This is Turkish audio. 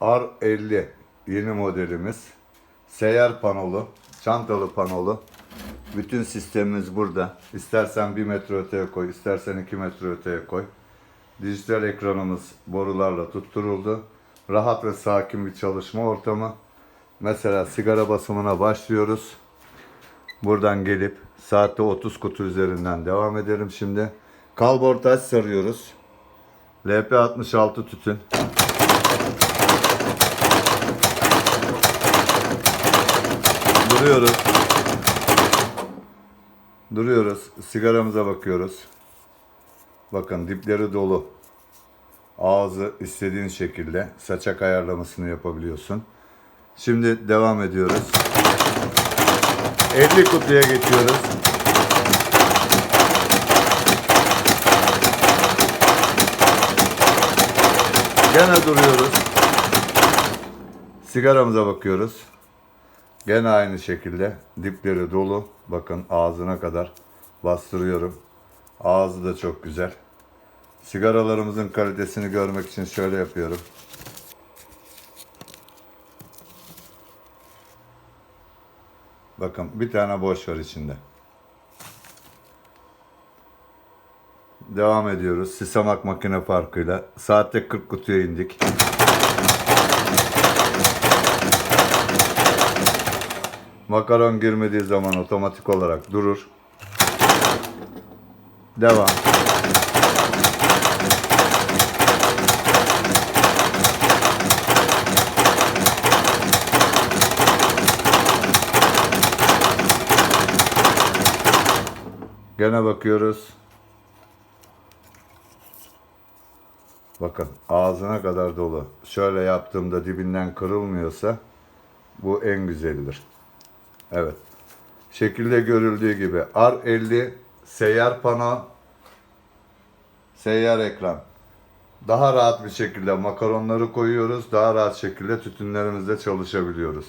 R50 yeni modelimiz. Seyyar panolu, çantalı panolu. Bütün sistemimiz burada. İstersen 1 metre öteye koy, istersen 2 metre öteye koy. Dijital ekranımız borularla tutturuldu. Rahat ve sakin bir çalışma ortamı. Mesela sigara basımına başlıyoruz. Buradan gelip saatte 30 kutu üzerinden devam edelim şimdi. Kalbortaç sarıyoruz. LP66 tütün. Duruyoruz. Duruyoruz. Sigaramıza bakıyoruz. Bakın dipleri dolu. Ağzı istediğin şekilde saçak ayarlamasını yapabiliyorsun. Şimdi devam ediyoruz. 50 kutuya geçiyoruz. Gene duruyoruz. Sigaramıza bakıyoruz. Gene aynı şekilde dipleri dolu. Bakın ağzına kadar bastırıyorum. Ağzı da çok güzel. Sigaralarımızın kalitesini görmek için şöyle yapıyorum. Bakın bir tane boş var içinde. Devam ediyoruz. Sisamak makine farkıyla. Saatte 40 kutuya indik. Makaron girmediği zaman otomatik olarak durur. Devam. Gene bakıyoruz. Bakın ağzına kadar dolu. Şöyle yaptığımda dibinden kırılmıyorsa bu en güzelidir. Evet. Şekilde görüldüğü gibi R50 seyyar pano seyyar ekran. Daha rahat bir şekilde makaronları koyuyoruz. Daha rahat şekilde tütünlerimizde çalışabiliyoruz.